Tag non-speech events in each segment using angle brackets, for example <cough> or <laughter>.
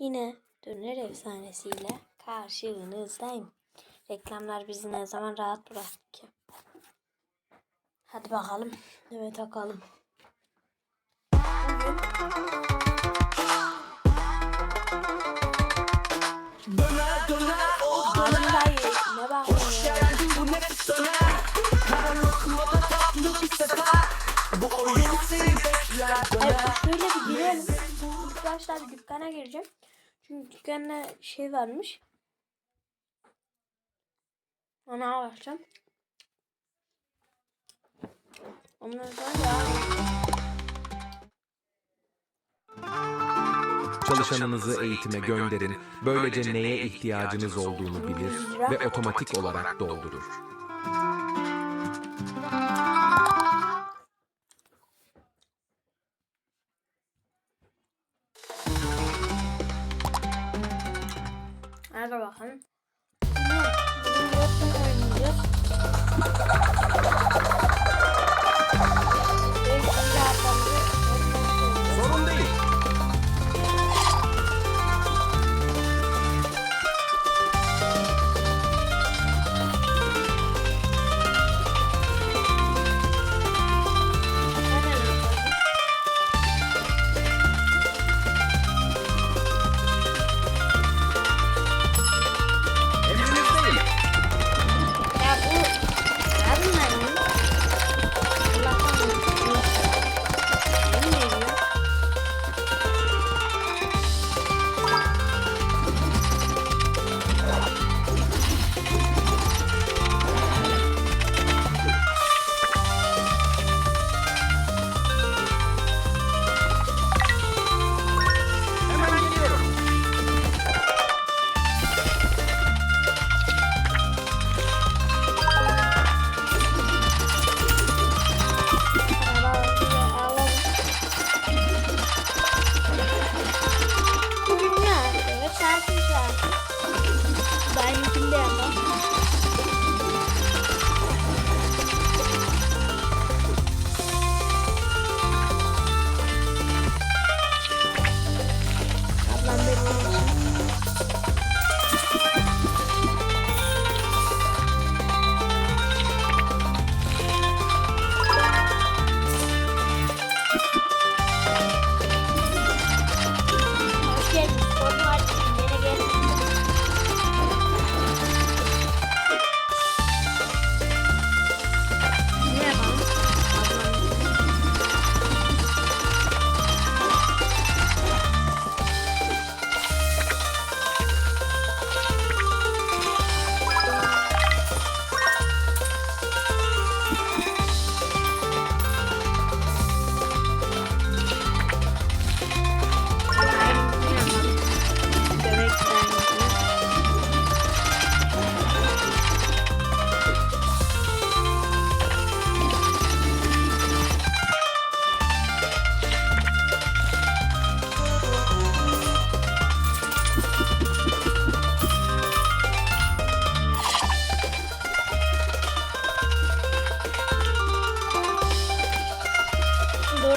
Yine döner efsanesiyle karşınızdayım. Reklamlar bizi ne zaman rahat bıraktı ki? Hadi bakalım. Evet takalım. Döner döner o döner ya? Geldin bu nefis döner Karanlık moda Başta bir dükkana gireceğim. Çünkü dükkanda şey varmış. Ona bakacağım. Ondan sonra. Çalışanınızı eğitime gönderin. Böylece neye ihtiyacınız olduğunu bilir ve otomatik olarak doldurur. Hadi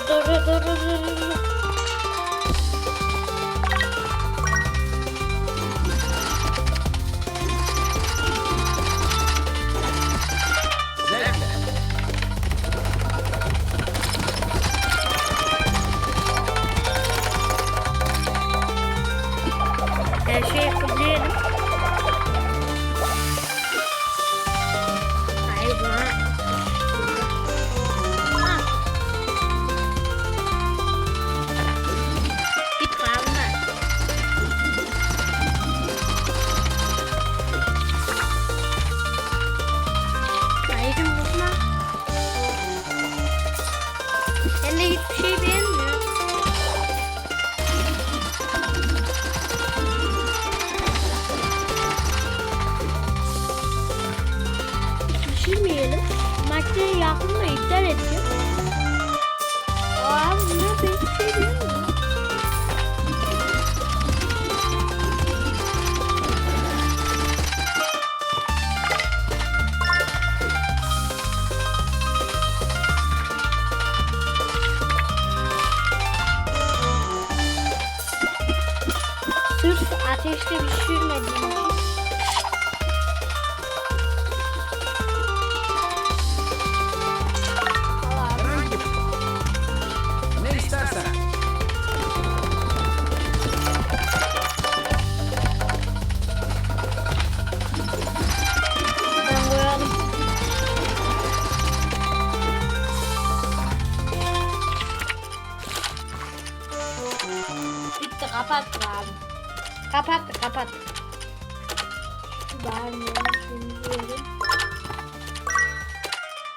Dur dur dur dur dur. Her şeyi kıbleyelim. Hayır Sırf ateşte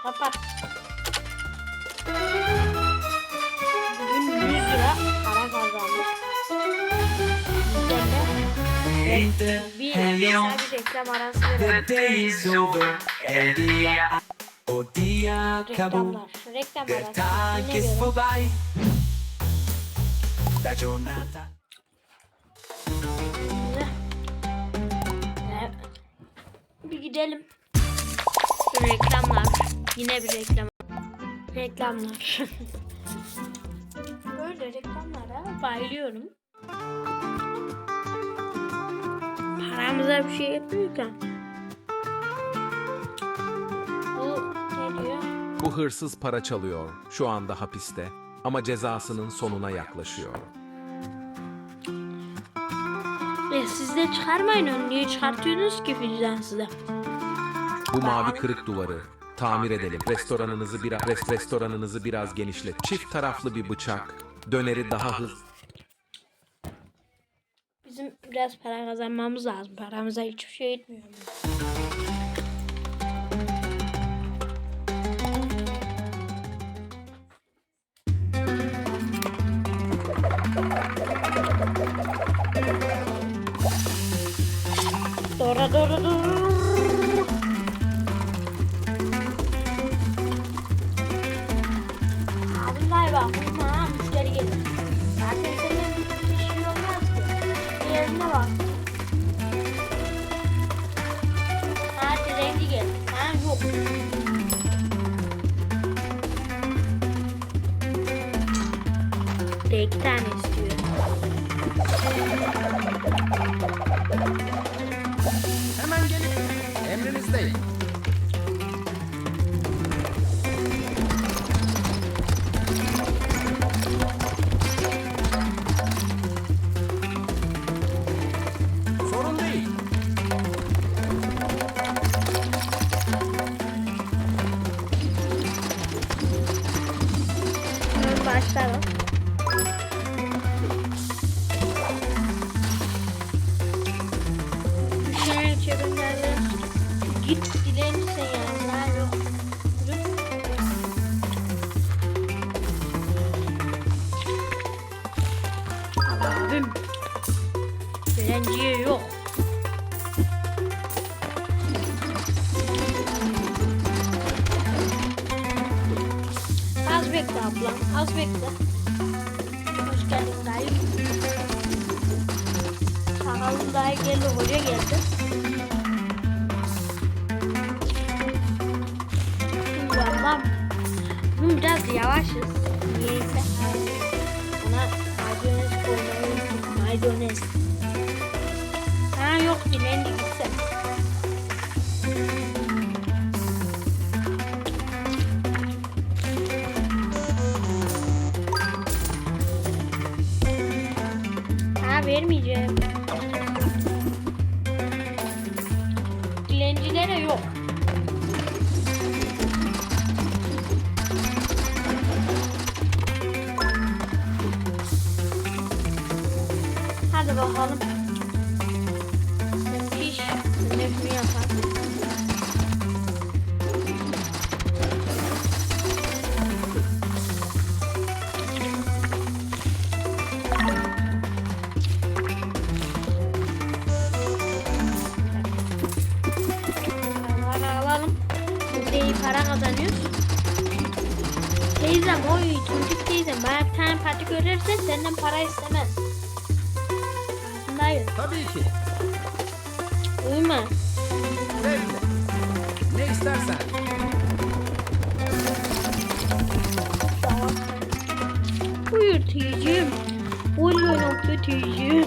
Kapat. Bugün 100 lira para kazandık. Güzel de bir kısa bir reklam arası verelim. O tag. La giornata. Evet. Bir gidelim. Reklamlar. Yine bir reklam. Reklamlar. <laughs> Böyle reklamlara bayılıyorum. Paramıza bir şey yapmıyorken. Bu ne diyor? Bu hırsız para çalıyor. Şu anda hapiste. Ama cezasının sonuna yaklaşıyor. E, siz de çıkarmayın onu. Niye çıkartıyorsunuz ki vicdansızı? Bu mavi kırık duvarı tamir edelim. Restoranınızı biraz rest restoranınızı biraz genişlet. Çift taraflı bir bıçak. Döneri daha hızlı. Bizim biraz para kazanmamız lazım. Paramıza hiçbir şey etmiyor. Yerine bak. Hadi rengi gel. Ha yok. De iki Çevirmelere git dilenirse yani. Ben yok. Abim. Dilenciye yok. Az bekle ablam, az bekle. Hoş geldin dayı. Sakalın dayı geldi, hoca geldi. Bugün biraz yavaşız. Niyeyse. Ona maydanoz koymayı maydanoz. Ha yok, dilendi gitsin. Ha vermeyeceğim. Hadi bakalım. Sen piş. Nefmi yapar. Para kazanıyoruz. Teyzem oy çocuk teyzem bana bir tane patik verirse senden para istemez. Farkındayım. Tabii ki. Uyuma. Zevkle. Ne istersen. Buyur teyzem. Buyur nokta teyzem.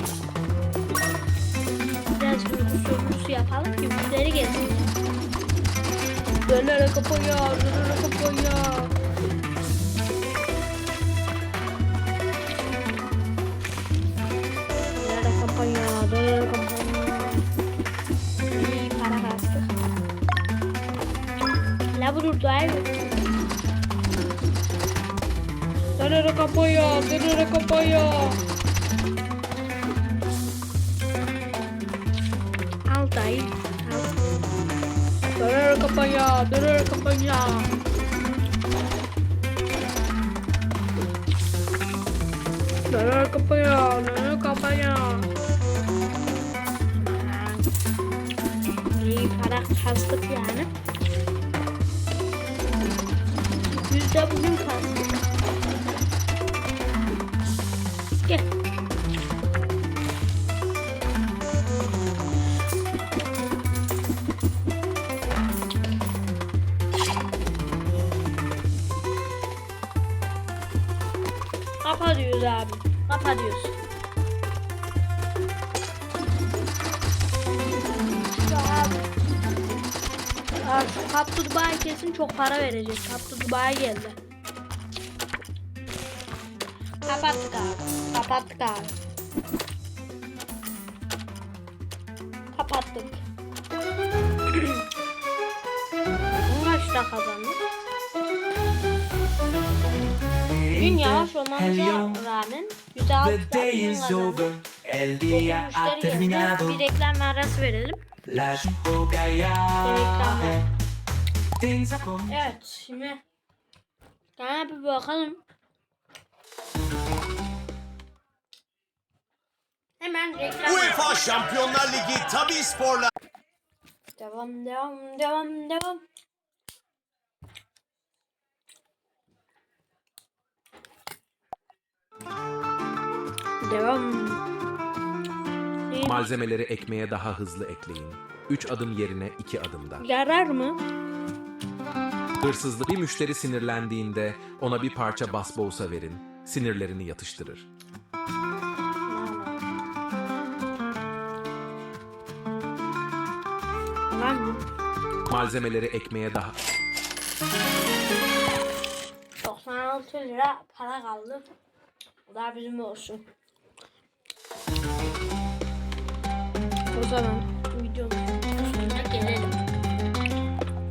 videosu yapalım ki müşteri gelsin. Dönere kapıya, dönere kapıya. La bu durdu abi. Dönere kapıya, dönere kapıya. Al dayı. Al. Dönere kapıya, dönere kapıya. Dönere kapıya, dönere kapıya. İyi para kastık yani. Biz de bugün kastık. Gel. Kapa diyoruz abi. Kapa diyoruz. Kaptu Dubai kesin çok para verecek. Kaptu Dubai geldi. Kapattık abi. Kapattık abi. Kapattık. Kaçta kazandık? Gün yavaş olmamıza rağmen güzel The day is over, el día ha terminado. Bir reklam arası verelim. Las callado. Things are going Evet şimdi Gel bir bakalım. Hemen reklam. UEFA Şampiyonlar Ligi tabi sporlar. Devam devam devam devam. Devam. Malzemeleri ekmeğe daha hızlı ekleyin. 3 adım yerine 2 adımda. Yarar mı? Hırsızlık bir müşteri sinirlendiğinde ona bir parça basbousa verin. Sinirlerini yatıştırır. Malzemeleri ekmeğe daha 96 lira para kaldı. O da bizim olsun. O zaman